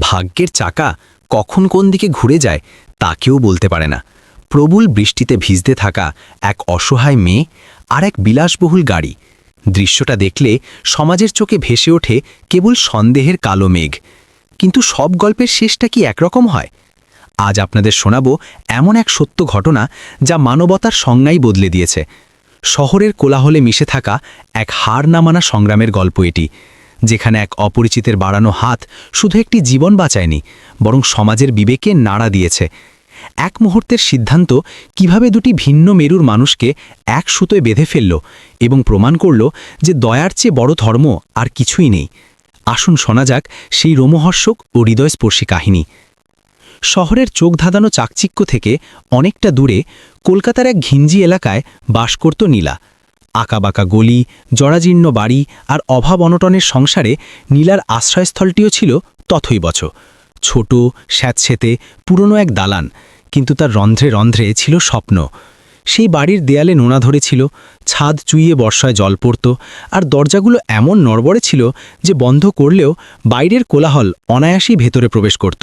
ভাগ্যের চাকা কখন কোন দিকে ঘুরে যায় তা কেউ বলতে পারে না। প্রবল বৃষ্টিতে ভিজতে থাকা এক অসহায় মেয়ে আর এক বিলাসবহুল গাড়ি। দৃশ্যটা দেখলে সমাজের চোখে ভেসে ওঠে কেবল সন্দেহের কালো মেঘ। কিন্তু সব গল্পের শেষটা কি একরকম হয়? আজ আপনাদের শোনাব এমন এক সত্য ঘটনা যা মানবতার সংজ্ঞাই বদলে দিয়েছে। শহরের কোলাহলে মিশে থাকা এক হার না মানা সংগ্রামের গল্প এটি। যেখানে এক অপরিচিতের বাড়ানো হাত শুধু একটি জীবন বাঁচায়নি, বরং সমাজের বিবেকে নাড়া দিয়েছে। এক মুহূর্তের সিদ্ধান্ত কীভাবে দুটি ভিন্ন মেরুর মানুষকে এক সুতোয় বেঁধে ফেলল এবং প্রমাণ করল যে দয়ার চেয়ে বড় ধর্ম আর কিছুই নেই। আসুন শোনা যাক সেই রোমহর্ষক ও হৃদয়স্পর্শী কাহিনী। শহরের চোখ ধাঁধানো চাকচিক্য থেকে অনেকটা দূরে কলকাতার এক ঘিঞ্জি এলাকায় বাস করত নীলা। আঁকাবাঁকা গলি, জরাজীর্ণ বাড়ি আর অভাব অনটনের সংসারে নীলার আশ্রয়স্থলটিও ছিল তথই তথৈবচ ছোট, স্যাঁতসেতে, পুরনো এক দালান, কিন্তু তার রন্ধ্রে রন্ধ্রে ছিল স্বপ্ন। সেই বাড়ির দেয়ালে নোনা ধরেছিল, ছাদ চুইয়ে বর্ষায় জল পড়ত আর দরজাগুলো এমন নড়বড়ে ছিল যে বন্ধ করলেও বাইরের কোলাহল অনায়াসেই ভেতরে প্রবেশ করত।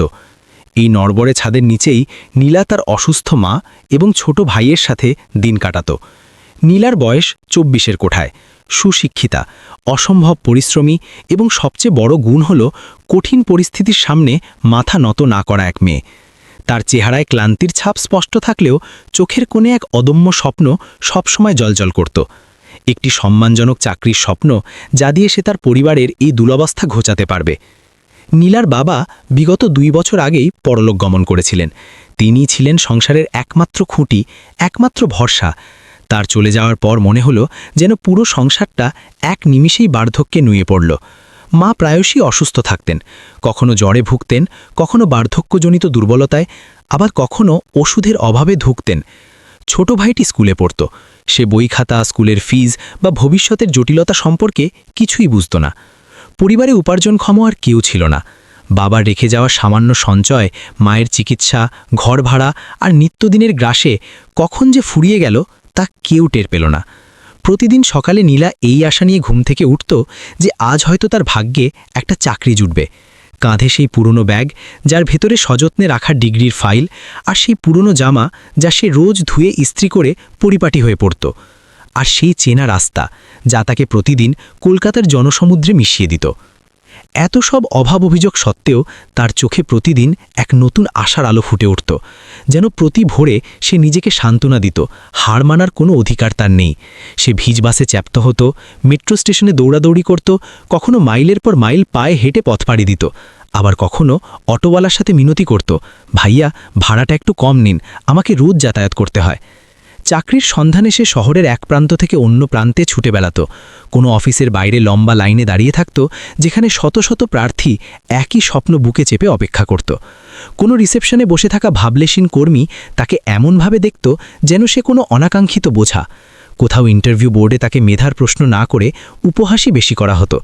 এই নড়বড়ে ছাদের নিচেই নীলা তার অসুস্থ মা এবং ছোট ভাইয়ের সাথে দিন কাটাত। নীলার বয়স চব্বিশের কোঠায়। সুশিক্ষিতা, অসম্ভব পরিশ্রমী এবং সবচেয়ে বড় গুণ হল কঠিন পরিস্থিতির সামনে মাথা নত না করা এক মেয়ে। তার চেহারায় ক্লান্তির ছাপ স্পষ্ট থাকলেও চোখের কোণে এক অদম্য স্বপ্ন সবসময় জলজল করত। একটি সম্মানজনক চাকরির স্বপ্ন যা দিয়ে সে তার পরিবারের এই দুরবস্থা ঘোচাতে পারবে। নীলার বাবা বিগত দুই বছর আগেই পরলোক গমন করেছিলেন। তিনি ছিলেন সংসারের একমাত্র খুঁটি, একমাত্র ভরসা। তার চলে যাওয়ার পর মনে হলো যেন পুরো সংসারটা এক নিমিষেই বার্ধক্যে নুয়ে পড়ল। মা প্রায়শই অসুস্থ থাকতেন। কখনো জ্বরে ভুগতেন, কখনো বার্ধক্যজনিত দুর্বলতায়, আবার কখনো ওষুধের অভাবে ধুকতেন। ছোট ভাইটি স্কুলে পড়ত। সে বই খাতা, স্কুলের ফিজ বা ভবিষ্যতের জটিলতা সম্পর্কে কিছুই বুঝত না। পরিবারে উপার্জনক্ষম আর কেউ ছিল না। বাবা রেখে যাওয়া সামান্য সঞ্চয়, মায়ের চিকিৎসা ঘর ভাড়া আর নিত্যদিনের গ্রাসে কখন যে ফুরিয়ে গেল তা কেউ টের পেল না। প্রতিদিন সকালে নীলা এই আশা নিয়ে ঘুম থেকে উঠত যে আজ হয়তো তার ভাগ্যে একটা চাকরি জুটবে। কাঁধে সেই পুরনো ব্যাগ, যার ভেতরে সযত্নে রাখা ডিগ্রির ফাইল আর সেই পুরনো জামা, যা সে রোজ ধুয়ে ইস্ত্রি করে পরিপাটি হয়ে পড়ত। আর সেই চেনা রাস্তা, যা তাকে প্রতিদিন কলকাতার জনসমুদ্রে মিশিয়ে দিত। এত সব অভাব অভিযোগ সত্ত্বেও তার চোখে প্রতিদিন এক নতুন আশার আলো ফুটে উঠত, যেন প্রতি ভোরে সে নিজেকে সান্ত্বনা দিত, হার মানার কোনো অধিকার তার নেই। সে ভিজ বাসে চ্যাপ্ত হতো, মেট্রো স্টেশনে দৌড়াদৌড়ি করত, কখনো মাইলের পর মাইল পায়ে হেঁটে পথ পাড়ি দিত, আবার কখনো অটোওয়ালার সাথে মিনতি করত, ভাইয়া, ভাড়াটা একটু কম নিন, আমাকে রোজ যাতায়াত করতে হয়। চাকরির সন্ধানে সে শহরের এক প্রান্ত থেকে অন্য প্রান্তে ছুটে বেড়াত। কোনো অফিসের বাইরে লম্বা লাইনে দাঁড়িয়ে থাকত, যেখানে শত শত প্রার্থী একই স্বপ্ন বুকে চেপে অপেক্ষা করত। কোনো রিসেপশনে বসে থাকা ভাবলেশীন কর্মী তাকে এমনভাবে দেখত যেন সে কোনো অনাকাঙ্ক্ষিত বোঝা। কোথাও ইন্টারভিউ বোর্ডে তাকে মেধার প্রশ্ন না করে উপহাসই বেশি করা হতো।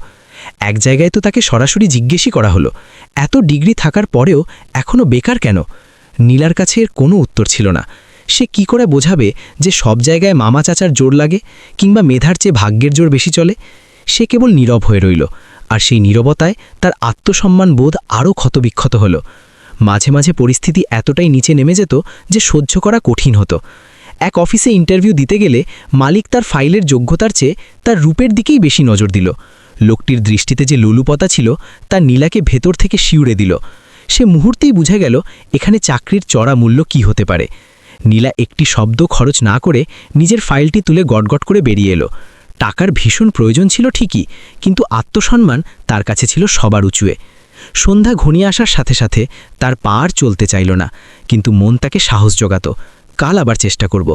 এক জায়গায় তো তাকে সরাসরি জিজ্ঞেসই করা হলো। এত ডিগ্রি থাকার পরেও এখনও বেকার কেন? নীলার কাছে এর কোনো উত্তর ছিল না। সে কি করে বোঝাবে যে সব জায়গায় মামা চাচার জোর লাগে কিংবা মেধার চেয়ে ভাগ্যের জোর বেশি চলে? সে কেবল নীরব হয়ে রইল, আর সেই নীরবতায় তার আত্মসম্মান বোধ আরও ক্ষতবিক্ষত হল। মাঝে মাঝে পরিস্থিতি এতটাই নিচে নেমে যেত যে সহ্য করা কঠিন হতো। এক অফিসে ইন্টারভিউ দিতে গেলে মালিক তার ফাইলের যোগ্যতার চেয়ে তার রূপের দিকেই বেশি নজর দিল। লোকটির দৃষ্টিতে যে লুলুপতা ছিল তা নীলাকে ভেতর থেকে শিউড়ে দিল। সে মুহূর্তেই বুঝে গেল, এখানে চাকরির চড়া মূল্য কি হতে পারে। নীলা একটি শব্দ খরচ না করে নিজের ফাইলটি তুলে গটগট করে বেরিয়ে এলো। টাকার ভীষণ প্রয়োজন ছিল ঠিকই, কিন্তু আত্মসম্মান তার কাছে ছিল সবার উঁচুয়ে। সন্ধ্যা ঘনিয়ে আসার সাথে সাথে তার পা আর চলতে চাইল না, কিন্তু মন তাকে সাহস জোগাত। কাল আবার চেষ্টা করব।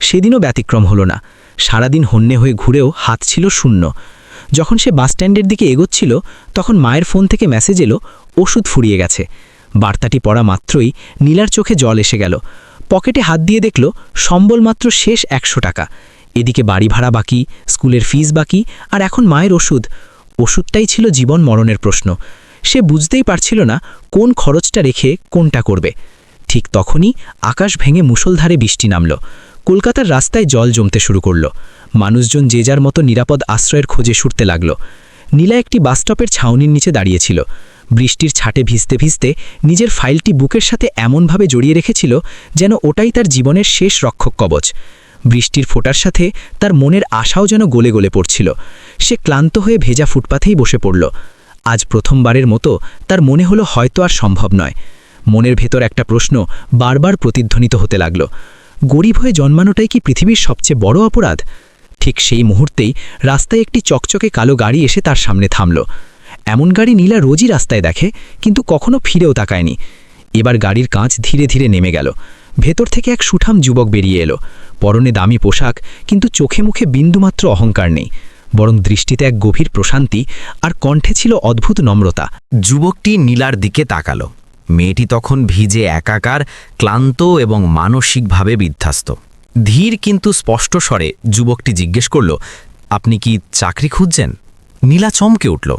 সেদিনও ব্যতিক্রম হলো না। সারাদিন হন্যে হয়ে ঘুরেও হাত ছিল শূন্য। যখন সে বাসস্ট্যান্ডের দিকে এগোচ্ছিল, তখন মায়ের ফোন থেকে মেসেজ এলো, ওষুধ ফুরিয়ে গেছে। বার্তাটি পড়া মাত্রই নীলার চোখে জল এসে গেল। পকেটে হাত দিয়ে দেখল সম্বল মাত্র শেষ একশো টাকা। এদিকে বাড়ি ভাড়া বাকি, স্কুলের ফিস বাকি, আর এখন মায়ের ওষুধ। ওষুধটাই ছিল জীবন মরণের প্রশ্ন। সে বুঝতেই পারছিল না কোন খরচটা রেখে কোনটা করবে। ঠিক তখনই আকাশ ভেঙে মুষলধারে বৃষ্টি নামল। কলকাতার রাস্তায় জল জমতে শুরু করল। মানুষজন যে যার মতো নিরাপদ আশ্রয়ের খোঁজে ছুটতে লাগল। নীলা একটি বাসস্টপের ছাউনির নিচে দাঁড়িয়েছিল বৃষ্টির ছাটে ভিজতে ভিজতে নিজের ফাইলটি বুকের সাথে এমনভাবে জড়িয়ে রেখেছিল যেন ওটাই তার জীবনের শেষ রক্ষক কবচ। বৃষ্টির ফোটার সাথে তার মনের আশাও যেন গলে গলে পড়ছিল। সে ক্লান্ত হয়ে ভেজা ফুটপাথেই বসে পড়ল। আজ প্রথমবারের মতো তার মনে হলো হয়তো আর সম্ভব নয়। মনের ভেতর একটা প্রশ্ন বারবার প্রতিধ্বনিত হতে লাগল। গরিব হয়ে জন্মানোটাই কি পৃথিবীর সবচেয়ে বড় অপরাধ? ঠিক সেই মুহূর্তেই রাস্তায় একটি চকচকে কালো গাড়ি এসে তার সামনে থামল। এমন গাড়ি নীলা রোজই রাস্তায় দেখে, কিন্তু কখনো ফিরেও তাকায়নি। এবার গাড়ির কাঁচ ধীরে ধীরে নেমে গেল। ভেতর থেকে এক সুঠাম যুবক বেরিয়ে এলো। পরনে দামি পোশাক, কিন্তু চোখে মুখে বিন্দুমাত্র অহংকার নেই। বরং দৃষ্টিতে এক গভীর প্রশান্তি আর কণ্ঠে ছিল অদ্ভুত নম্রতা। যুবকটি নীলার দিকে তাকালো। মেয়েটি তখন ভিজে একাকার, ক্লান্ত এবং মানসিকভাবে বিধ্বস্ত। ধীর কিন্তু স্পষ্ট স্বরে যুবকটি জিজ্ঞেস করল, আপনি কি চাকরি খুঁজছেন? নীলা চমকে উঠল।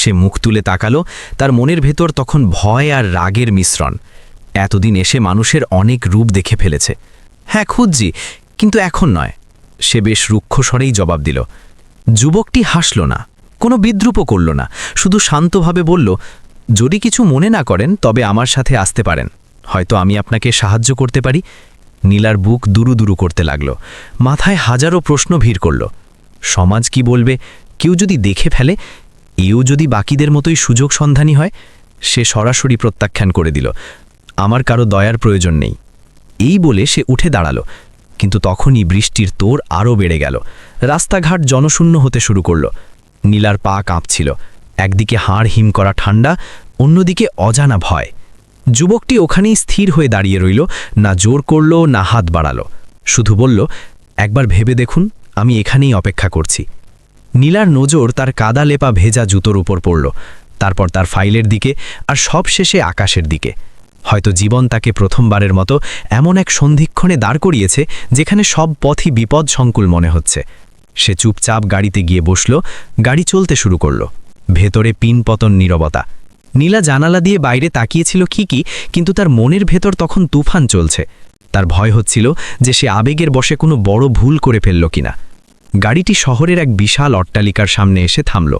সে মুখ তুলে তাকালো, তার মনের ভেতর তখন ভয় আর রাগের মিশ্রণ। এতদিন এসে মানুষের অনেক রূপ দেখে ফেলেছে। হ্যাঁ খুঁজছি, কিন্তু এখন নয়। সে বেশ রুক্ষ স্বরেই জবাব দিল, যুবকটি হাসল না, কোনো বিদ্রুপও করল না, শুধু শান্তভাবে বলল, যদি কিছু মনে না করেন, তবে আমার সাথে আসতে পারেন। হয়তো আমি আপনাকে সাহায্য করতে পারি। নীলার বুক দুরু দুরু করতে লাগল, মাথায় হাজারো প্রশ্ন ভিড় করল। সমাজ কি বলবে, কেউ যদি দেখে ফেলে এও যদি বাকিদের মতোই সুযোগ সন্ধানী হয়, সে সরাসরি প্রত্যাখ্যান করে দিল। আমার কারও দয়ার প্রয়োজন নেই। এই বলে সে উঠে দাঁড়াল, কিন্তু তখনই বৃষ্টির তোর আরও বেড়ে গেল। রাস্তাঘাট জনশূন্য হতে শুরু করল। নীলার পা কাঁপছিল। একদিকে হাড় হিম করা ঠান্ডা অন্যদিকে অজানা ভয়। যুবকটি ওখানেই স্থির হয়ে দাঁড়িয়ে রইল, না জোর করল, না হাত বাড়ালো। শুধু বলল, একবার ভেবে দেখুন, আমি এখানেই অপেক্ষা করছি। নীলার নজর তার কাদা লেপা ভেজা জুতোর উপর পড়ল, তারপর তার ফাইলের দিকে আর সব শেষে আকাশের দিকে। হয়তো জীবন তাকে প্রথমবারের মতো এমন এক সন্ধিক্ষণে দাঁড় করিয়েছে যেখানে সব পথই বিপদ সংকুল মনে হচ্ছে। সে চুপচাপ গাড়িতে গিয়ে বসল, গাড়ি চলতে শুরু করল। ভেতরে পিনপতন নীরবতা। নীলা জানালা দিয়ে বাইরে তাকিয়েছিল ঠিকই, কিন্তু তার মনের ভেতর তখন তুফান চলছে। তার ভয় হচ্ছিল যে সে আবেগের বসে কোনো বড় ভুল করে ফেলল কিনা। গাড়িটি শহরের এক বিশাল অট্টালিকার সামনে এসে থামল।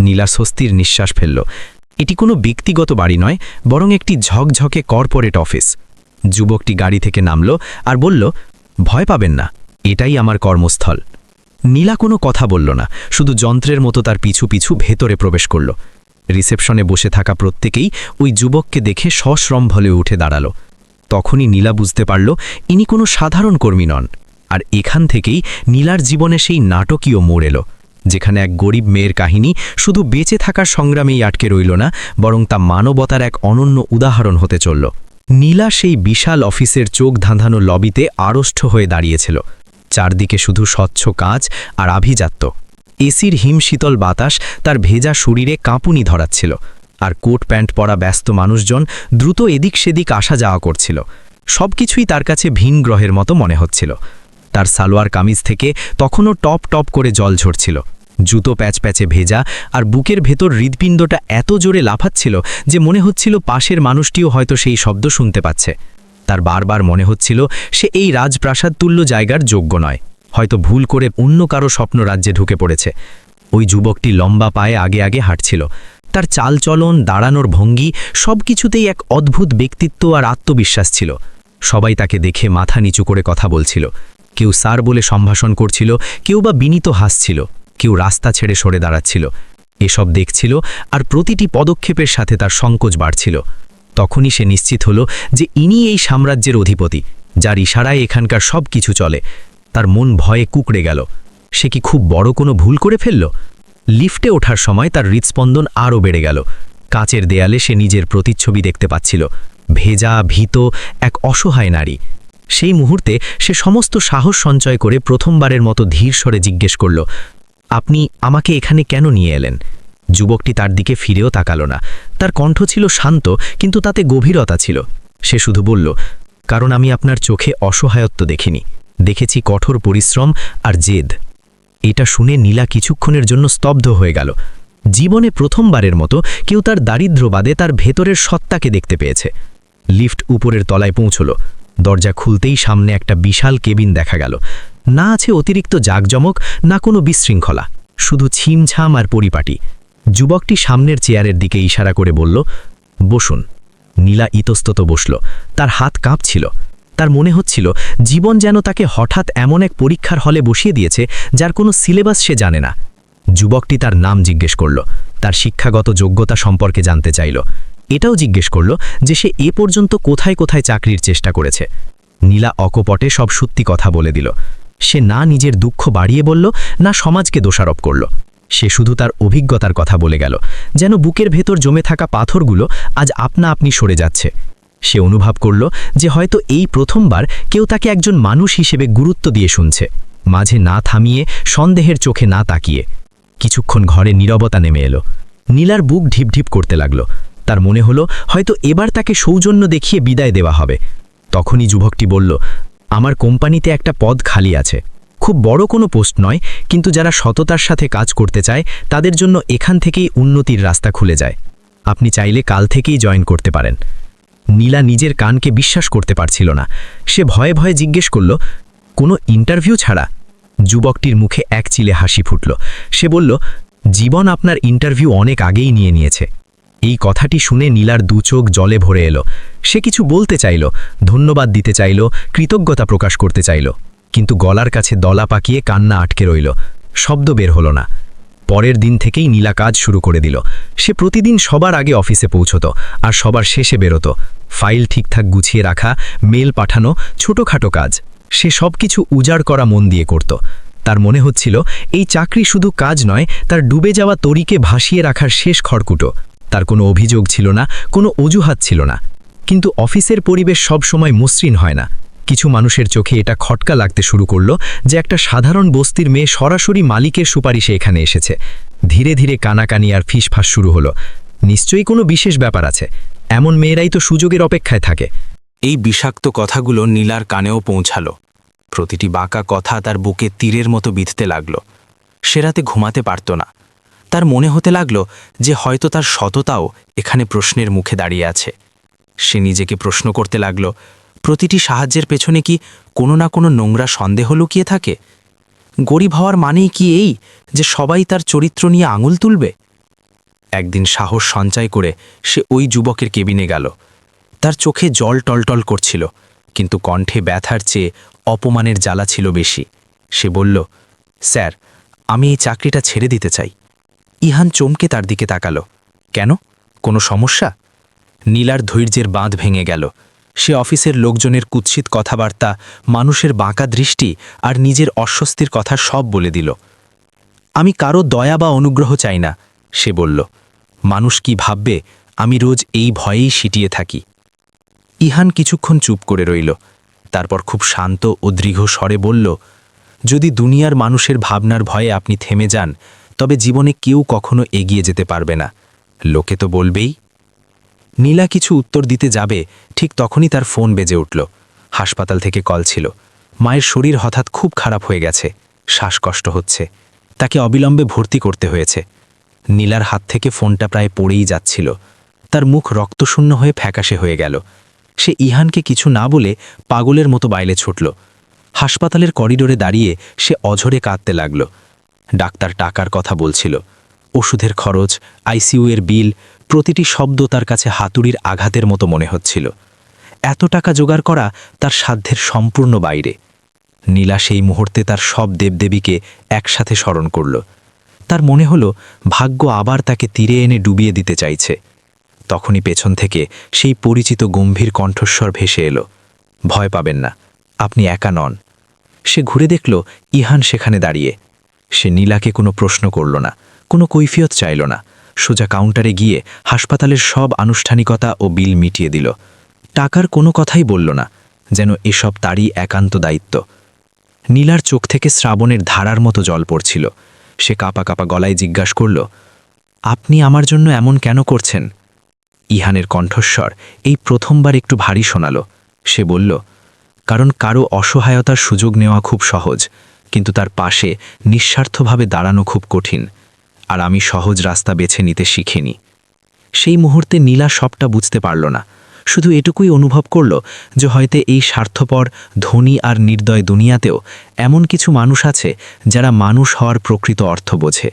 নীলা স্বস্তির নিঃশ্বাস ফেলল। এটি কোনো ব্যক্তিগত বাড়ি নয়, বরং একটি ঝকঝকে কর্পোরেট অফিস। যুবকটি গাড়ি থেকে নামল আর বলল, ভয় পাবেন না, এটাই আমার কর্মস্থল। নীলা কোনো কথা বলল না, শুধু যন্ত্রের মতো তার পিছু পিছু ভেতরে প্রবেশ করল। রিসেপশনে বসে থাকা প্রত্যেকেই ওই যুবককে দেখে সশ্রম্ভলে উঠে দাঁড়াল। তখনই নীলা বুঝতে পারল, ইনি কোনো সাধারণ কর্মী নন। আর এখান থেকেই নীলার জীবনে সেই নাটকীয় মোড় এলো, যেখানে এক গরিব মেয়ের কাহিনী শুধু বেঁচে থাকার সংগ্রামেই আটকে রইল না, বরং তা মানবতার এক অনন্য উদাহরণ হতে চলল। নীলা সেই বিশাল অফিসের চোখ ধাঁধানো লবিতে আড়ষ্ঠ হয়ে দাঁড়িয়েছিল। চারদিকে শুধু স্বচ্ছ কাঁচ আর আভিজাত্য। এসির হিমশীতল বাতাস তার ভেজা শরীরে কাঁপুনি ধরাচ্ছিল, আর কোট প্যান্ট পরা ব্যস্ত মানুষজন দ্রুত এদিক সেদিক আসা যাওয়া করছিল। সবকিছুই তার কাছে ভিন গ্রহের মতো মনে হচ্ছিল। তার সালোয়ার কামিজ থেকে তখনও টপ টপ করে জল ঝরছিল। জুতো প্যাচ প্যাচে ভেজা আর বুকের ভেতর হৃদপিণ্ডটা এত জোরে লাফাচ্ছিল যে মনে হচ্ছিল পাশের মানুষটিও হয়তো সেই শব্দ শুনতে পাচ্ছে। তার বারবার মনে হচ্ছিল সে এই রাজপ্রাসাদ তুল্য জায়গার যোগ্য নয়। হয়তো ভুল করে অন্য কারও স্বপ্ন রাজ্যে ঢুকে পড়েছে। ওই যুবকটি লম্বা পায়ে আগে আগে হাঁটছিল। তার চালচলন, দাঁড়ানোর ভঙ্গি সব কিছুতেই এক অদ্ভুত ব্যক্তিত্ব আর আত্মবিশ্বাস ছিল। সবাই তাকে দেখে মাথা নিচু করে কথা বলছিল। কেউ স্যার বলে সম্ভাষণ করছিল, কেউ বা বিনীত হাসছিল, কেউ রাস্তা ছেড়ে সরে দাঁড়াচ্ছিল। এসব দেখছিল আর প্রতিটি পদক্ষেপের সাথে তার সংকোচ বাড়ছিল। তখনই সে নিশ্চিত হল যে ইনি এই সাম্রাজ্যের অধিপতি, যার ইশারায় এখানকার সব কিছু চলে। তার মন ভয়ে কুকড়ে গেল। সে কি খুব বড় কোনো ভুল করে ফেলল? লিফটে ওঠার সময় তার হৃৎস্পন্দন আরও বেড়ে গেল। কাচের দেয়ালে সে নিজের প্রতিচ্ছবি দেখতে পাচ্ছিল। ভেজা, ভীত, এক অসহায় নারী। সেই মুহূর্তে সে সমস্ত সাহস সঞ্চয় করে প্রথমবারের মতো ধীর স্বরে জিজ্ঞেস করল, আপনি আমাকে এখানে কেন নিয়ে এলেন? যুবকটি তার দিকে ফিরেও তাকালো না। তার কণ্ঠ ছিল শান্ত, কিন্তু তাতে গভীরতা ছিল। সে শুধু বলল, কারণ আমি আপনার চোখে অসহায়ত্ব দেখিনি। দেখেছি কঠোর পরিশ্রম আর জেদ। এটা শুনে নীলা কিছুক্ষণের জন্য স্তব্ধ হয়ে গেল। জীবনে প্রথমবারের মতো কেউ তার দারিদ্র্যবাদে তার ভেতরের সত্তাকে দেখতে পেয়েছে। লিফট উপরের তলায় পৌঁছল। দরজা খুলতেই সামনে একটা বিশাল কেবিন দেখা গেল। না আছে অতিরিক্ত জাকজমক, না কোনো বিশৃঙ্খলা, শুধু ছিমছাম আর পরিপাটি। যুবকটি সামনের চেয়ারের দিকে ইশারা করে বলল, বসুন। নীলা ইতস্তত বসল। তার হাত কাঁপছিল। তার মনে হচ্ছিল, জীবন যেন তাকে হঠাৎ এমন এক পরীক্ষার হলে বসিয়ে দিয়েছে, যার কোনো সিলেবাস সে জানে না। যুবকটি তার নাম জিজ্ঞেস করল। তার শিক্ষাগত যোগ্যতা সম্পর্কে জানতে চাইল। এটাও জিজ্ঞেস করল যে সে এ পর্যন্ত কোথায় কোথায় চাকরির চেষ্টা করেছে। নীলা অকপটে সব সত্যি কথা বলে দিল। সে না নিজের দুঃখ বাড়িয়ে বলল, না সমাজকে দোষারোপ করল। সে শুধু তার অভিজ্ঞতার কথা বলে গেল, যেন বুকের ভেতর জমে থাকা পাথরগুলো আজ আপনা আপনি সরে যাচ্ছে। সে অনুভব করল যে হয়তো এই প্রথমবার কেউ তাকে একজন মানুষ হিসেবে গুরুত্ব দিয়ে শুনছে, মাঝে না থামিয়ে সন্দেহের চোখে না তাকিয়ে। কিছুক্ষণ ঘরে নীরবতা নেমে এলো। নীলার বুক ঢিপঢিপ করতে লাগল। তার মনে হলো, হয়তো এবার তাকে সৌজন্য দেখিয়ে বিদায় দেওয়া হবে। তখনই যুবকটি বলল, আমার কোম্পানিতে একটা পদ খালি আছে। খুব বড় কোনো পোস্ট নয়, কিন্তু যারা সততার সাথে কাজ করতে চায়, তাদের জন্য এখান থেকেই উন্নতির রাস্তা খুলে যায়। আপনি চাইলে কাল থেকেই জয়েন করতে পারেন। নীলা নিজের কানকে বিশ্বাস করতে পারছিল না। সে ভয়ে ভয়ে জিজ্ঞেস করল, কোনো ইন্টারভিউ ছাড়া? যুবকটির মুখে এক চিলে হাসি ফুটল। সে বলল, জীবন আপনার ইন্টারভিউ অনেক আগেই নিয়ে নিয়েছে। এই কথাটি শুনে নীলার দু চোখ জলে ভরে এলো। সে কিছু বলতে চাইল, ধন্যবাদ দিতে চাইল, কৃতজ্ঞতা প্রকাশ করতে চাইল। কিন্তু গলার কাছে দলা পাকিয়ে কান্না আটকে রইল। শব্দ বের হলো না। পরের দিন থেকেই নীলা কাজ শুরু করে দিল। সে প্রতিদিন সবার আগে অফিসে পৌঁছত আর সবার শেষে বেরোত। ফাইল ঠিকঠাক গুছিয়ে রাখা, মেল পাঠানো, ছোটখাটো কাজ। সে সব কিছু উজাড় করা মন দিয়ে করত। তার মনে হচ্ছিল, এই চাকরি শুধু কাজ নয়, তার ডুবে যাওয়া তরিকে ভাসিয়ে রাখার শেষ খড়কুটো। তার কোনো অভিযোগ ছিল না, কোনো অজুহাত ছিল না। কিন্তু অফিসের পরিবেশ সব সময় মসৃণ হয় না। কিছু মানুষের চোখে এটা খটকা লাগতে শুরু করল যে একটা সাধারণ বস্তির মেয়ে সরাসরি মালিকের সুপারিশে এখানে এসেছে। ধীরে ধীরে কানাকানি আর ফিসফাস শুরু হলো। নিশ্চয়ই কোনো বিশেষ ব্যাপার আছে। এমন মেয়েরাই তো সুযোগের অপেক্ষায় থাকে। এই বিষাক্ত কথাগুলো নীলার কানেও পৌঁছালো। প্রতিটি বাঁকা কথা তার বুকে তীরের মতো বিঁধতে লাগল। সে রাতে ঘুমাতে পারত না। তার মনে হতে লাগল যে হয়তো তার সততাও এখানে প্রশ্নের মুখে দাঁড়িয়ে আছে। সে নিজেকে প্রশ্ন করতে লাগল, প্রতিটি সাহায্যের পেছনে কি কোনো না কোনো নোংরা সন্দেহ লুকিয়ে থাকে? গরিব হওয়ার মানেই কি এই যে সবাই তার চরিত্র নিয়ে আঙুল তুলবে? একদিন সাহস সঞ্চয় করে সে ওই যুবকের কেবিনে গেল। তার চোখে জল টলটল করছিল, কিন্তু কণ্ঠে ব্যথার চেয়ে অপমানের জ্বালা ছিল বেশি। সে বলল, স্যার, আমি এই চাকরিটা ছেড়ে দিতে চাই। ইহান চমকে তার দিকে তাকাল। কেন? কোনো সমস্যা? নীলার ধৈর্যের বাঁধ ভেঙে গেল। সে অফিসের লোকজনের কুৎসিত কথাবার্তা, মানুষের বাঁকা দৃষ্টি আর নিজের অস্বস্তির কথা সব বলে দিল। আমি কারও দয়া বা অনুগ্রহ চাই না, সে বলল। মানুষ কি ভাববে, আমি রোজ এই ভয়েই সিটিয়ে থাকি? ইহান কিছুক্ষণ চুপ করে রইল। তারপর খুব শান্ত ও দৃঢ় স্বরে বলল, যদি দুনিয়ার মানুষের ভাবনার ভয়ে আপনি থেমে যান তবে জীবনে কেউ কখনো এগিয়ে যেতে পারবে না। লোকে তো বলবেই, নীলা কিছু উত্তর দিতে যাবে, ঠিক তখনই তার ফোন বেজে উঠল। হাসপাতাল থেকে কল ছিল। মায়ের শরীর হঠাৎ খুব খারাপ হয়ে গেছে। শ্বাসকষ্ট হচ্ছে। তাকে অবিলম্বে ভর্তি করতে হয়েছে। নীলার হাত থেকে ফোনটা প্রায় পড়েই যাচ্ছিল। তার মুখ রক্তশূন্য হয়ে ফ্যাকাশে হয়ে গেল। সে ইহানকে কিছু না বলে পাগলের মতো বাইলে ছুটল। হাসপাতালের করিডোরে দাঁড়িয়ে সে অঝরে কাঁদতে লাগল। ডাক্তার টাকার কথা বলছিল। ওষুধের খরচ, আইসিইউ এর বিল, প্রতিটি শব্দ তার কাছে হাতুড়ির আঘাতের মতো মনে হচ্ছিল। এত টাকা জোগাড় করা তার সাধ্যের সম্পূর্ণ বাইরে। নীলা সেই মুহূর্তে তার সব দেবদেবীকে একসাথে স্মরণ করল। তার মনে হলো, ভাগ্য আবার তাকে তীরে এনে ডুবিয়ে দিতে চাইছে। তখনই পেছন থেকে সেই পরিচিত গম্ভীর কণ্ঠস্বর ভেসে এলো। ভয় পাবেন না, আপনি একা নন। সে ঘুরে দেখল ইহান সেখানে দাঁড়িয়ে। সে নীলাকে কোনো প্রশ্ন করল না, কোনো কৈফিয়ত চাইল না। সোজা কাউন্টারে গিয়ে হাসপাতালের সব আনুষ্ঠানিকতা ও বিল মিটিয়ে দিল। টাকার কোনো কথাই বলল না, যেন এসব তারই একান্ত দায়িত্ব। নীলার চোখ থেকে শ্রাবণের ধারার মতো জল পড়ছিল। সে কাপা কাপা গলায় জিজ্ঞাসা করল, আপনি আমার জন্য এমন কেন করছেন? ইহানের কণ্ঠস্বর এই প্রথমবার একটু ভারী শোনালো। সে বলল, কারণ কারও অসহায়তার সুযোগ নেওয়া খুব সহজ। কিন্তু তার পাশে নিঃস্বার্থভাবে দাঁড়ানো খুব কঠিন, আর আমি সহজ রাস্তা বেছে নিতে শিখিনি। সেই মুহূর্তে নীলা সবটা বুঝতে পারল না, শুধু এটুকুই অনুভব করল যে হয়তো এই স্বার্থপর, ধনী আর নির্দয় দুনিয়াতেও এমন কিছু মানুষ আছে যারা মানুষ হওয়ার প্রকৃত অর্থ বোঝে।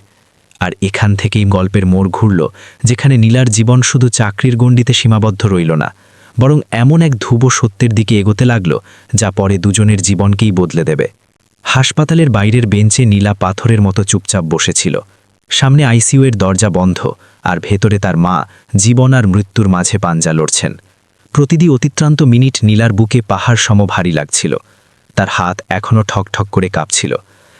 আর এখান থেকেই গল্পের মোড় ঘুরল, যেখানে নীলার জীবন শুধু চাকরির গণ্ডিতে সীমাবদ্ধ রইল না, বরং এমন এক ধ্রুব সত্যের দিকে এগোতে লাগল যা পরে দুজনের জীবনকেই বদলে দেবে। হাসপাতালের বাইরের বেঞ্চে নীলা পাথরের মতো চুপচাপ বসেছিল। সামনে আইসিইউ এর দরজা বন্ধ আর ভেতরে তার মা, জীবন আর মৃত্যুর মাঝে পাঞ্জা লড়ছেন। প্রতিদি অতিক্রান্ত মিনিট নীলার বুকে পাহাড় সম ভারী লাগছিল। তার হাত এখনও ঠকঠক করে কাঁপছিল।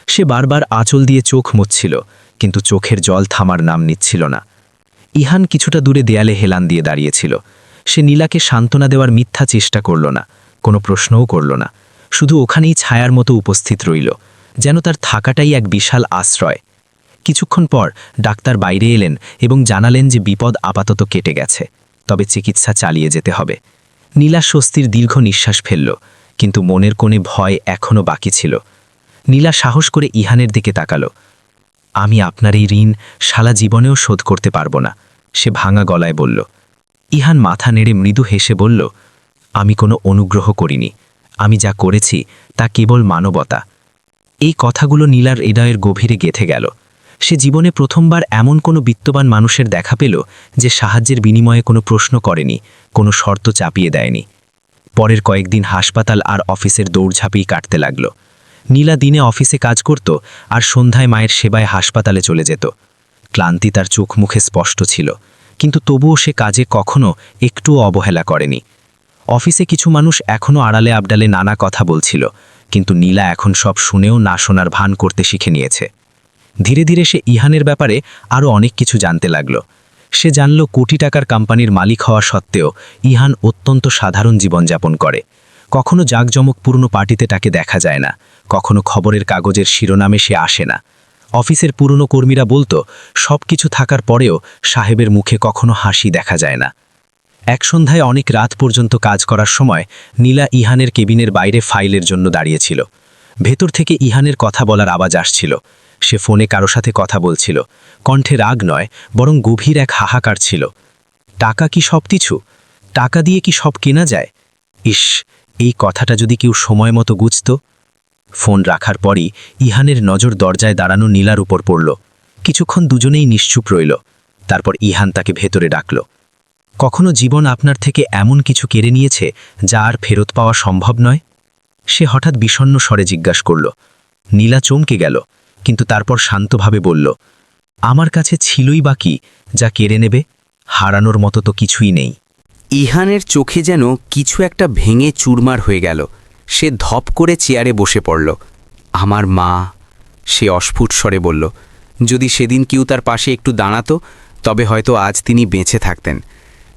সে বারবার আঁচল দিয়ে চোখ মুচ্ছিল কিন্তু চোখের জল থামার নাম নিচ্ছিল না। ইহান কিছুটা দূরে দেয়ালে হেলান দিয়ে দাঁড়িয়েছিল। সে নীলাকে সান্ত্বনা দেওয়ার মিথ্যা চেষ্টা করল না, কোনো প্রশ্নও করল না। শুধু ওখানেই ছায়ার মতো উপস্থিত রইল, যেন তার থাকাটাই এক বিশাল আশ্রয়। কিছুক্ষণ পর ডাক্তার বাইরে এলেন এবং জানালেন যে বিপদ আপাতত কেটে গেছে, তবে চিকিৎসা চালিয়ে যেতে হবে। নীলা স্বস্তির দীর্ঘ নিঃশ্বাস ফেলল, কিন্তু মনের কোণে ভয় এখনও বাকি ছিল। নীলা সাহস করে ইহানের দিকে তাকালো। আমি আপনার এই ঋণ সারা জীবনেও শোধ করতে পারব না, সে ভাঙা গলায় বলল। ইহান মাথা নেড়ে মৃদু হেসে বলল, আমি কোনো অনুগ্রহ করিনি। আমি যা করেছি তা কেবল মানবতা। এই কথাগুলো নীলার হৃদয়ের গভীরে গেথে গেল। সে জীবনে প্রথমবার এমন কোনো বিত্তবান মানুষের দেখা পেল যে সাহায্যের বিনিময়ে কোনো প্রশ্ন করেনি, কোনো শর্ত চাপিয়ে দেয়নি। পরের কয়েকদিন হাসপাতাল আর অফিসের দৌড়ঝাঁপেই কাটতে লাগল। নীলা দিনে অফিসে কাজ করত আর সন্ধ্যায় মায়ের সেবায় হাসপাতালে চলে যেত। ক্লান্তি তার চোখ মুখে স্পষ্ট ছিল, কিন্তু তবুও সে কাজে কখনো একটুও অবহেলা করেনি। অফিসে কিছু মানুষ এখনও আড়ালে আবডালে নানা কথা বলছিল, কিন্তু নীলা এখন সব শুনেও না শোনার ভান করতে শিখে নিয়েছে। ধীরে ধীরে সে ইহানের ব্যাপারে আরও অনেক কিছু জানতে লাগল। সে জানল কোটি টাকার কোম্পানির মালিক হওয়া সত্ত্বেও ইহান অত্যন্ত সাধারণ জীবনযাপন করে। কখনো জাঁকজমকপূর্ণ পার্টিতে তাকে দেখা যায় না, কখনো খবরের কাগজের শিরোনামে সে আসে না। অফিসের পুরনো কর্মীরা বলতো সব কিছু থাকার পরেও সাহেবের মুখে কখনো হাসি দেখা যায় না। এক সন্ধ্যায় অনেক রাত পর্যন্ত কাজ করার সময় নীলা ইহানের কেবিনের বাইরে ফাইলের জন্য দাঁড়িয়েছিল। ভেতর থেকে ইহানের কথা বলার আওয়াজ আসছিল। সে ফোনে কারও সাথে কথা বলছিল। কণ্ঠে রাগ নয়, বরং গভীর এক হাহাকার ছিল। টাকা কি সব কিছু টাকা দিয়ে কি সব কেনা যায়? ইস, এই কথাটা যদি কেউ সময় মতো গুছত ফোন রাখার পরই ইহানের নজর দরজায় দাঁড়ানো নীলার উপর পড়ল। কিছুক্ষণ দুজনেই নিশ্চুপ রইল। তারপর ইহান তাকে ভেতরে ডাকল। কখনো জীবন আপনার থেকে এমন কিছু কেড়ে নিয়েছে যা আর ফেরত পাওয়া সম্ভব নয়? সে হঠাৎ বিষণ্ণ স্বরে জিজ্ঞাসা করল, নীলা চমকে গেল, কিন্তু তারপর শান্তভাবে বলল, আমার কাছে ছিলই বাকি যা কেড়ে নেবে? হারানোর মতো তো কিছুই নেই। ইহানের চোখে যেন কিছু একটা ভেঙে চুরমার হয়ে গেল। সে ধপ করে চেয়ারে বসে পড়ল। আমার মা, সে অস্ফুট স্বরে বলল, যদি সেদিন কেউ তার পাশে একটু দাঁড়াতো, তবে হয়তো আজ তিনি বেঁচে থাকতেন।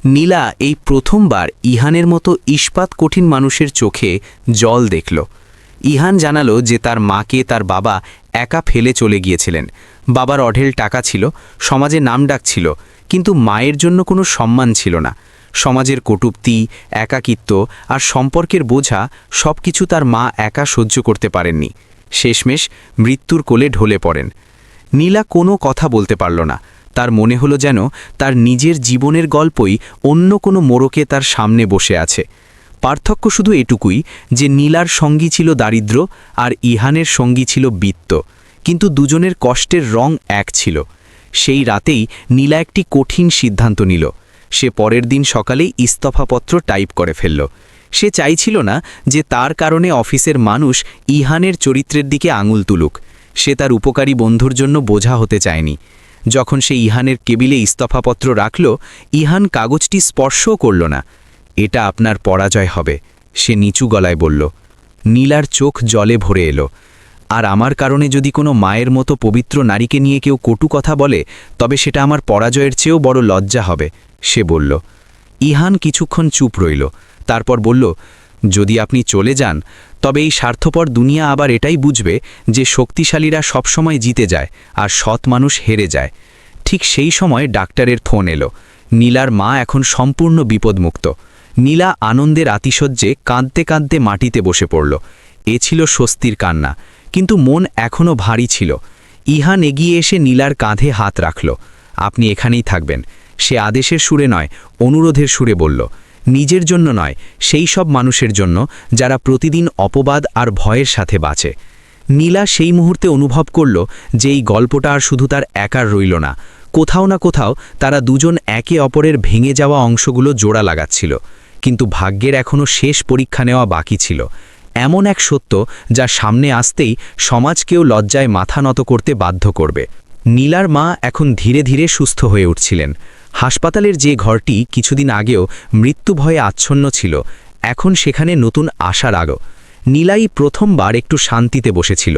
নীলা এই প্রথমবার ইহানের মতো ইস্পাত কঠিন মানুষের চোখে জল দেখল। ইহান জানালো যে তার মাকে তার বাবা একা ফেলে চলে গিয়েছিলেন। বাবার অঢেল টাকা ছিল, সমাজে নাম ডাক ছিল, কিন্তু মায়ের জন্য কোনো সম্মান ছিল না। সমাজের কটূক্তি, একাকিত্ব আর সম্পর্কের বোঝা সব কিছু তার মা একা সহ্য করতে পারেননি। শেষমেশ মৃত্যুর কোলে ঢলে পড়েন। নীলা কোনো কথা বলতে পারল না। তার মনে হলো যেন তার নিজের জীবনের গল্পই অন্য কোনো মোড়কে তার সামনে বসে আছে। পার্থক্য শুধু এটুকুই যে নীলার সঙ্গী ছিল দারিদ্র আর ইহানের সঙ্গী ছিল বিত্ত। কিন্তু দুজনের কষ্টের রং এক ছিল। সেই রাতেই নীলা একটি কঠিন সিদ্ধান্ত নিল। সে পরের দিন সকালেই ইস্তফাপত্র টাইপ করে ফেলল। সে চাইছিল না যে তার কারণে অফিসের মানুষ ইহানের চরিত্রের দিকে আঙুল তুলুক। সে তার উপকারী বন্ধুর জন্য বোঝা হতে চায়নি। যখন সে ইহানের কেবিলে ইস্তফাপত্র রাখল, ইহান কাগজটি স্পর্শও করল না। এটা আপনার পরাজয় হবে, সে নিচু গলায় বলল। নীলার চোখ জলে ভরে এলো। আর আমার কারণে যদি কোনো মায়ের মতো পবিত্র নারীকে নিয়ে কেউ কটু কথা বলে, তবে সেটা আমার পরাজয়ের চেয়েও বড় লজ্জা হবে, সে বলল। ইহান কিছুক্ষণ চুপ রইল, তারপর বলল, যদি আপনি চলে যান তবে এই স্বার্থপর দুনিয়া আবার এটাই বুঝবে যে শক্তিশালীরা সবসময় জিতে যায় আর সৎ মানুষ হেরে যায়। ঠিক সেই সময় ডাক্তারের ফোন এলো। নীলার মা এখন সম্পূর্ণ বিপদমুক্ত। নীলা আনন্দের আতিশয্যে কাঁদতে কাঁদতে মাটিতে বসে পড়ল। এ ছিল স্বস্তির কান্না, কিন্তু মন এখনও ভারী ছিল। ইহান এগিয়ে এসে নীলার কাঁধে হাত রাখল। আপনি এখানেই থাকবেন। সে আদেশের সুরে নয়, অনুরোধের সুরে বলল নিজের জন্য নয়, সেই সব মানুষের জন্য যারা প্রতিদিন অপবাদ আর ভয়ের সাথে বাঁচে। নীলা সেই মুহূর্তে অনুভব করল যে এই গল্পটা আর শুধু তার একার রইল না, কোথাও না কোথাও তারা দুজন একে অপরের ভেঙে যাওয়া অংশগুলো জোড়া লাগাচ্ছিল, কিন্তু ভাগ্যের এখনও শেষ পরীক্ষা নেওয়া বাকি ছিল। এমন এক সত্য যা সামনে আসতেই সমাজকেও লজ্জায় মাথা নত করতে বাধ্য করবে। নীলার মা এখন ধীরে ধীরে সুস্থ হয়ে উঠছিলেন। হাসপাতালের যে ঘরটি কিছুদিন আগেও মৃত্যু ভয়ে আচ্ছন্ন ছিল, এখন সেখানে নতুন আশার আগো নীলাই প্রথমবার একটু শান্তিতে বসেছিল।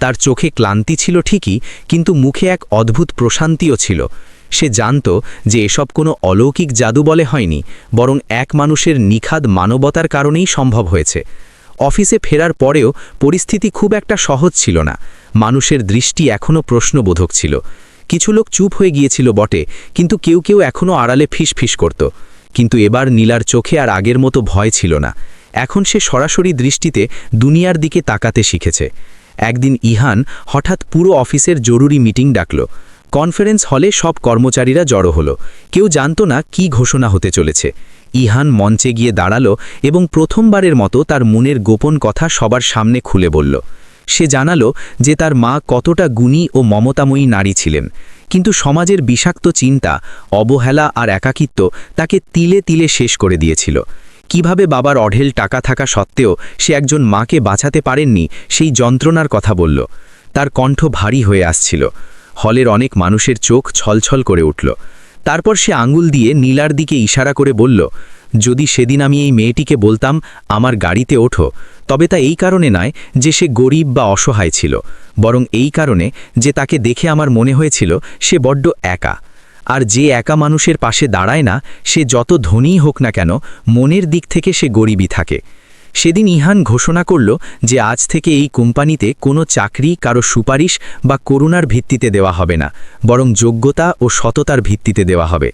তার চোখে ক্লান্তি ছিল ঠিকই, কিন্তু মুখে এক অদ্ভুত প্রশান্তিও ছিল। সে জানত যে এসব কোনো অলৌকিক জাদু বলে হয়নি, বরং এক মানুষের নিখাদ মানবতার কারণেই সম্ভব হয়েছে। অফিসে ফেরার পরেও পরিস্থিতি খুব একটা সহজ ছিল না। মানুষের দৃষ্টি এখনও প্রশ্নবোধক ছিল। কিছু লোক চুপ হয়ে গিয়েছিল বটে, কিন্তু কেউ কেউ এখনও আড়ালে ফিস করত। কিন্তু এবার নীলার চোখে আর আগের মতো ভয় ছিল না। এখন সে সরাসরি দৃষ্টিতে দুনিয়ার দিকে তাকাতে শিখেছে। একদিন ইহান হঠাৎ পুরো অফিসের জরুরি মিটিং ডাকল। কনফারেন্স হলে সব কর্মচারীরা জড়ো হলো। কেউ জানত না কি ঘোষণা হতে চলেছে। ইহান মঞ্চে গিয়ে দাঁড়াল এবং প্রথমবারের মতো তার মনের গোপন কথা সবার সামনে খুলে বলল সে জানালো যে তার মা কতটা গুণী ও মমতাময়ী নারী ছিলেন। কিন্তু সমাজের বিষাক্ত চিন্তা, অবহেলা আর একাকিত্ব তাকে তিলে তিলে শেষ করে দিয়েছিল। কীভাবে বাবার অঢেল টাকা থাকা সত্ত্বেও সে একজন মাকে বাঁচাতে পারেননি, সেই যন্ত্রণার কথা বলল। তার কণ্ঠ ভারী হয়ে আসছিল। হলের অনেক মানুষের চোখ ছলছল করে উঠল। তারপর সে আঙ্গুল দিয়ে নীলার দিকে ইশারা করে বলল যদি সেদিন আমি এই মেয়েটিকে বলতাম, আমার গাড়িতে ওঠো। তবে তা এই কারণে নয় যে সে গরিব বা অসহায় ছিল, বরং এই কারণে যে তাকে দেখে আমার মনে হয়েছিল সে বড্ড একা। আর যে একা মানুষের পাশে দাঁড়ায় না, সে যত ধনীই হোক না কেন, মনের দিক থেকে সে গরিবই থাকে। সেদিন ইহান ঘোষণা করল যে আজ থেকে এই কোম্পানিতে কোনো চাকরি, কারও সুপারিশ বা করুণার ভিত্তিতে দেওয়া হবে না, বরং যোগ্যতা ও সততার ভিত্তিতে দেওয়া হবে।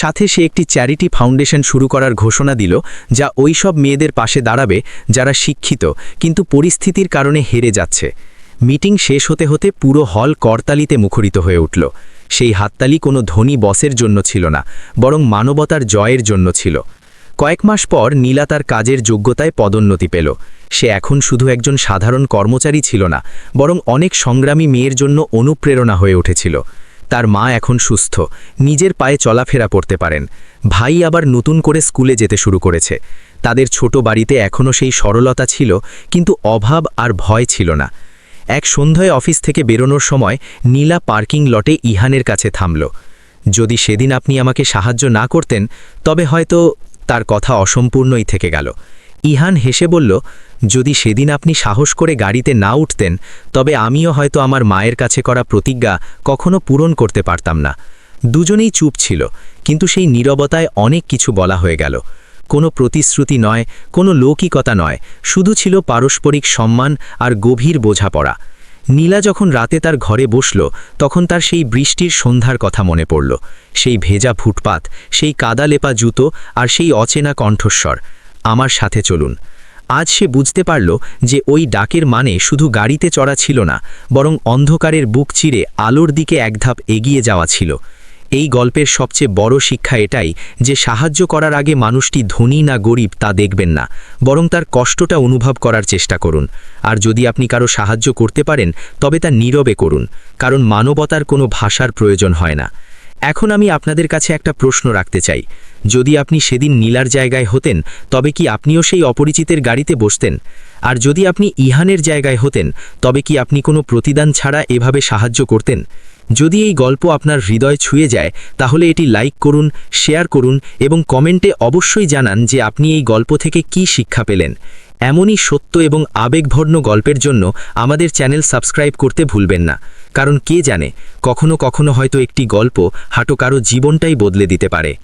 সাথে সে একটি চ্যারিটি ফাউন্ডেশন শুরু করার ঘোষণা দিল, যা ওই সব মেয়েদের পাশে দাঁড়াবে যারা শিক্ষিত, কিন্তু পরিস্থিতির কারণে হেরে যাচ্ছে। মিটিং শেষ হতে হতে পুরো হল করতালিতে মুখরিত হয়ে উঠল। সেই হাততালি কোনো ধনী বসের জন্য ছিল না, বরং মানবতার জয়ের জন্য ছিল। কয়েক মাস পর নীলা তার কাজের যোগ্যতায় পদোন্নতি পেল। সে এখন শুধু একজন সাধারণ কর্মচারী ছিল না, বরং অনেক সংগ্রামী মেয়ের জন্য অনুপ্রেরণা হয়ে উঠেছিল। তার মা এখন সুস্থ। নিজের পায়ে চলাফেরা করতে পারেন। ভাই আবার নতুন করে স্কুলে যেতে শুরু করেছে। তাদের ছোট বাড়িতে এখনও সেই সরলতা ছিল, কিন্তু অভাব আর ভয় ছিল না। এক সন্ধ্যায় অফিস থেকে বেরোনোর সময় নীলা পার্কিং লটে ইহানের কাছে থামল। যদি সেদিন আপনি আমাকে সাহায্য না করতেন, তবে হয়তো তার কথা অসম্পূর্ণই থেকে গেল। ইহান হেসে বলল, যদি সেদিন আপনি সাহস করে গাড়িতে না উঠতেন, তবে আমিও হয়তো আমার মায়ের কাছে করা প্রতিজ্ঞা কখনো পূরণ করতে পারতাম না। দুজনেই চুপ ছিল, কিন্তু সেই নীরবতায় অনেক কিছু বলা হয়ে গেল। কোনো প্রতিশ্রুতি নয়, কোনো লৌকিকতা নয়, শুধু ছিল পারস্পরিক সম্মান আর গভীর বোঝাপড়া। নীলা যখন রাতে তার ঘরে বসল, তখন তার সেই বৃষ্টির সন্ধ্যার কথা মনে পড়ল, সেই ভেজা ফুটপাত, সেই কাদা লেপা জুতো আর সেই অচেনা কণ্ঠস্বর। আমার সাথে চলুন। আজ সে বুঝতে পারল যে ওই ডাকের মানে শুধু গাড়িতে চড়া ছিল না, বরং অন্ধকারের বুক চিরে আলোর দিকে এক ধাপ এগিয়ে যাওয়া ছিল। এই গল্পের সবচেয়ে বড় শিক্ষা এটাই যে সাহায্য করার আগে মানুষটি ধনী না গরিব তা দেখবেন না, বরং তার কষ্টটা অনুভব করার চেষ্টা করুন। আর যদি আপনি কারও সাহায্য করতে পারেন, তবে তা নীরবে করুন, কারণ মানবতার কোনো ভাষার প্রয়োজন হয় না। এখন আমি আপনাদের কাছে একটা প্রশ্ন রাখতে চাই। যদি আপনি সেদিন নীলার জায়গায় হতেন, তবে কি আপনিও সেই অপরিচিতের গাড়িতে বসতেন? আর যদি আপনি ইহানের জায়গায় হতেন, তবে কি আপনি কোনো প্রতিদান ছাড়া এভাবে সাহায্য করতেন? যদি এই গল্প আপনার হৃদয় ছুঁয়ে যায়, তাহলে এটি লাইক করুন, শেয়ার করুন এবং কমেন্টে অবশ্যই জানান যে আপনি এই গল্প থেকে কি শিক্ষা পেলেন। এমনই সত্য এবং আবেগভর্ণ গল্পের জন্য আমাদের চ্যানেল সাবস্ক্রাইব করতে ভুলবেন না। কারণ কে জানে, কখনো কখনো হয়তো একটি গল্প হাঁটো কারও জীবনটাই বদলে দিতে পারে।